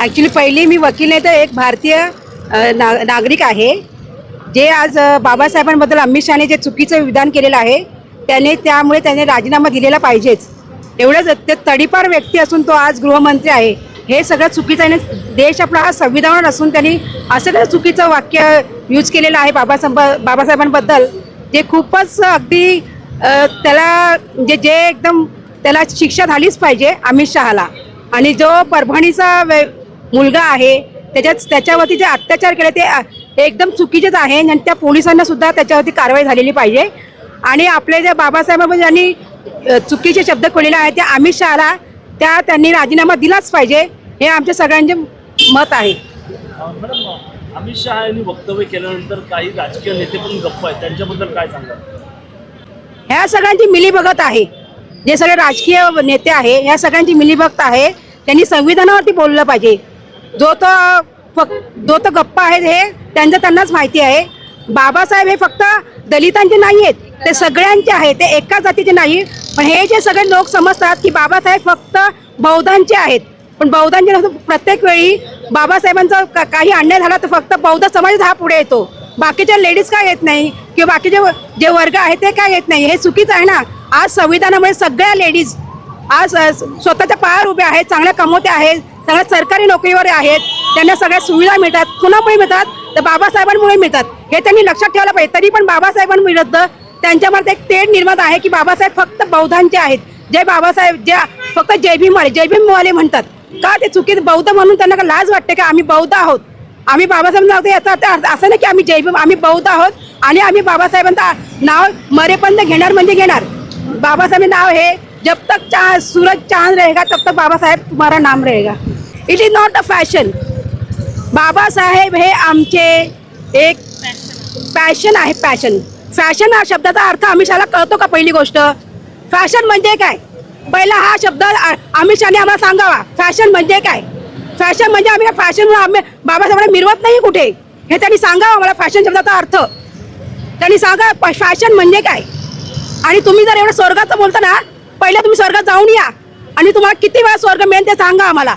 Actually पहिली मी वकील नाही तर एक भारतीय ना नागरिक आहे. जे आज बाबासाहेबांबद्दल अमित शहाने जे चुकीचं विधान केलेलं आहे त्याने त्यामुळे त्याने राजीनामा दिलेला पाहिजेच. एवढंच ते तडीपार व्यक्ती असून तो आज गृहमंत्री आहे. हे सगळं चुकीचं आहे. आणि देश आपला हा संविधानावर असून त्यांनी असं काही चुकीचं वाक्य यूज केलेलं आहे बाबासाहेब बाबासाहेबांबद्दल. जे खूपच अगदी त्याला जे जे एकदम त्याला शिक्षा झालीच पाहिजे अमित शहाला. आणि जो परभणीचा वे- मुलगा आहे त्याच्यात त्याच्यावरती जे अत्याचार केले ते एकदम चुकीचेच आहे आणि त्या पोलिसांना सुद्धा त्याच्यावरती कारवाई झालेली पाहिजे. आणि आपले जे बाबासाहेब ज्यांनी चुकीचे शब्द खोलेले आहेत त्या अमित शहाला त्या त्यांनी राजीनामा दिलाच पाहिजे हे आमच्या सगळ्यांचे मत आहे. अमित शहा यांनी वक्तव्य केल्यानंतर काही राजकीय नेते पण गप्प आहेत. त्यांच्याबद्दल काय सांगाल? ह्या सगळ्यांची मिलीभगत आहे. जे सगळे राजकीय नेते आहे ह्या सगळ्यांची मिलीभगत आहे. त्यांनी संविधानावरती बोललं पाहिजे. जो तो फक्त जो तो गप्पा आहेत हे त्यांचं त्यांनाच माहिती आहे. बाबासाहेब हे फक्त दलितांचे नाही आहेत ते सगळ्यांचे आहेत ते एका जातीचे नाही. पण हे जे सगळे लोक समजतात की बाबासाहेब फक्त बौद्धांचे आहेत. पण बौद्धांचे नसून प्रत्येक वेळी बाबासाहेबांचा का- काही अन्याय झाला तर फक्त बौद्ध समाजच हा पुढे येतो. बाकीच्या लेडीज काय येत नाही? किंवा बाकीचे जे वर्ग आहेत ते काय येत नाही? हे चुकीचं आहे ना? आज संविधानामुळे सगळ्या लेडीज आज स्वतःच्या पायावर उभ्या आहेत चांगल्या कमवत्या आहेत सगळ्या सरकारी नोकरीवर आहेत त्यांना सगळ्या सुविधा मिळतात. कुणामुळे मिळतात? तर बाबासाहेबांमुळे मिळतात. हे त्यांनी लक्षात ठेवायला पाहिजे. तरी पण बाबासाहेबांविरुद्ध त्यांच्यामध्ये एक तेढ निर्माण आहे की बाबासाहेब फक्त बौद्धांचे आहेत. जे बाबासाहेब ज्या फक्त जय भीमवाले जय भीमवाले म्हणतात. का ते चुकीत बौद्ध म्हणून त्यांना का लाज वाटते का? आम्ही बौद्ध आहोत. आम्ही बाबासाहेब नाव याचा अर्थ असं नाही की आम्ही जय भीम आम्ही बौद्ध आहोत आणि आम्ही बाबासाहेबांचं नाव मरेपर्यंत घेणार म्हणजे घेणार. बाबासाहेब नाव हे जब तक चा सूरज चांद रहेगा तब तक बाबासाहेब तुम्हाला नाम रहेगा. It is not a fashion Babasaheb हे आमचे एक पॅशन आहे पॅशन फॅशन हा शब्दाचा अर्थ अमिषाला कळतो का पहिली गोष्ट? फॅशन म्हणजे काय? पहिला हा शब्द अमिषाने आम्हाला सांगावा. फॅशन म्हणजे काय? फॅशन म्हणजे आम्ही फॅशन आम्ही बाबासाहेबांना मिरवत नाही कुठे? हे त्यांनी सांगावं आम्हाला फॅशन शब्दाचा अर्थ. त्यांनी सांगा फॅशन म्हणजे काय? आणि तुम्ही जर एवढं स्वर्गाचं बोलता ना पहिलं तुम्ही स्वर्गात जाऊन या. आणि तुम्हाला किती वेळा स्वर्ग मिळेल ते सांगा आम्हाला.